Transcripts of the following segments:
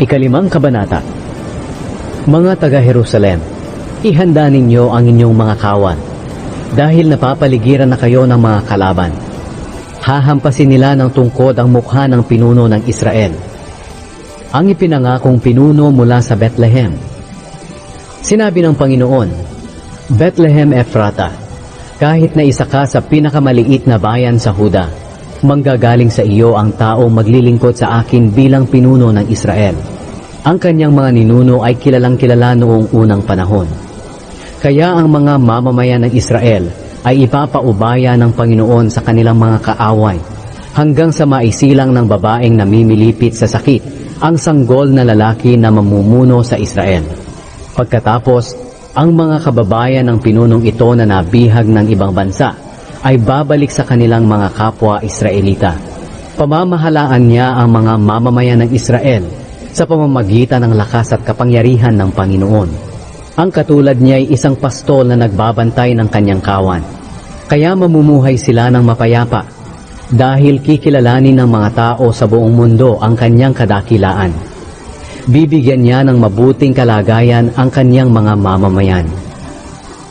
Ikalimang Kabanata Mga taga-Jerusalem, ihanda ninyo ang inyong mga kawan, dahil napapaligiran na kayo ng mga kalaban. Hahampasin nila ng tungkod ang mukha ng pinuno ng Israel. Ang ipinangakong pinuno mula sa Bethlehem. Sinabi ng Panginoon, Bethlehem Ephrata, kahit na isa ka sa pinakamaliit na bayan sa Huda, manggagaling sa iyo ang taong maglilingkod sa akin bilang pinuno ng Israel. Ang kanyang mga ninuno ay kilalang kilala noong unang panahon. Kaya ang mga mamamayan ng Israel ay ipapaubaya ng Panginoon sa kanilang mga kaaway hanggang sa maisilang ng babaeng namimilipit sa sakit ang sanggol na lalaki na mamumuno sa Israel. Pagkatapos, ang mga kababayan ng pinunong ito na nabihag ng ibang bansa ay babalik sa kanilang mga kapwa Israelita. Pamamahalaan niya ang mga mamamayan ng Israel sa pamamagitan ng lakas at kapangyarihan ng Panginoon. Ang katulad niya ay isang pastol na nagbabantay ng kanyang kawan. Kaya mamumuhay sila ng mapayapa dahil kikilalanin ng mga tao sa buong mundo ang kanyang kadakilaan. Bibigyan niya ng mabuting kalagayan ang kanyang mga mamamayan.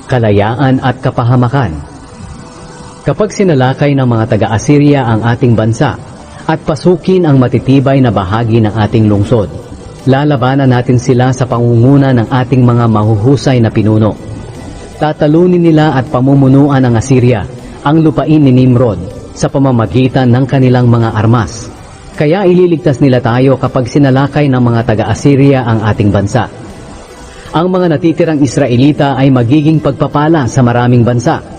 Kalayaan at kapahamakan. Kapag sinalakay ng mga taga-Assyria ang ating bansa at pasukin ang matitibay na bahagi ng ating lungsod, lalabanan natin sila sa pangunguna ng ating mga mahuhusay na pinuno. Tatalunin nila at pamumunuan ng Assyria ang lupain ni Nimrod sa pamamagitan ng kanilang mga armas. Kaya ililigtas nila tayo kapag sinalakay ng mga taga-Assyria ang ating bansa. Ang mga natitirang Israelita ay magiging pagpapala sa maraming bansa.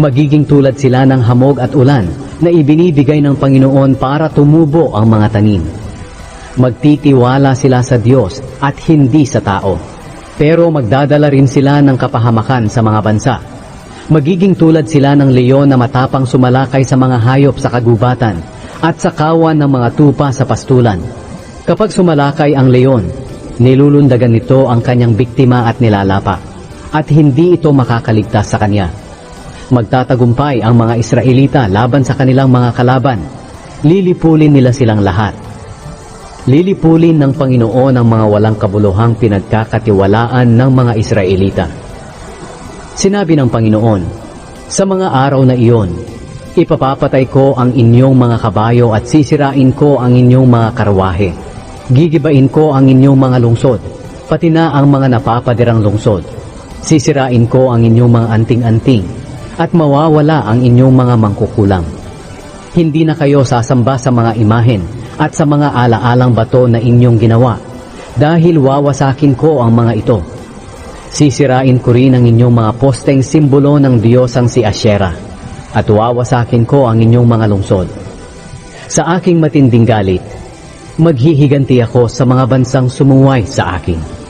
Magiging tulad sila ng hamog at ulan na ibinibigay ng Panginoon para tumubo ang mga tanim. Magtitiwala sila sa Diyos at hindi sa tao. Pero magdadala rin sila ng kapahamakan sa mga bansa. Magiging tulad sila ng leon na matapang sumalakay sa mga hayop sa kagubatan at sa kawan ng mga tupa sa pastulan. Kapag sumalakay ang leon, nilulundagan nito ang kanyang biktima at nilalapa, at hindi ito makakaligtas sa kanya. Magtatagumpay ang mga Israelita laban sa kanilang mga kalaban. Lilipulin nila silang lahat. Lilipulin ng Panginoon ang mga walang kabuluhang pinagkakatiwalaan ng mga Israelita. Sinabi ng Panginoon, Sa mga araw na iyon, ipapapatay ko ang inyong mga kabayo at sisirain ko ang inyong mga karwahe. Gigibain ko ang inyong mga lungsod, pati na ang mga napapadirang lungsod. Sisirain ko ang inyong mga anting-anting, at mawawala ang inyong mga mangkukulam. Hindi na kayo sasamba sa mga imahen at sa mga alaalang bato na inyong ginawa, dahil wawasakin ko ang mga ito. Sisirain ko rin ang inyong mga posteng simbolo ng Diyosang si Asherah, at wawasakin ko ang inyong mga lungsod. Sa aking matinding galit, maghihiganti ako sa mga bansang sumuway sa akin.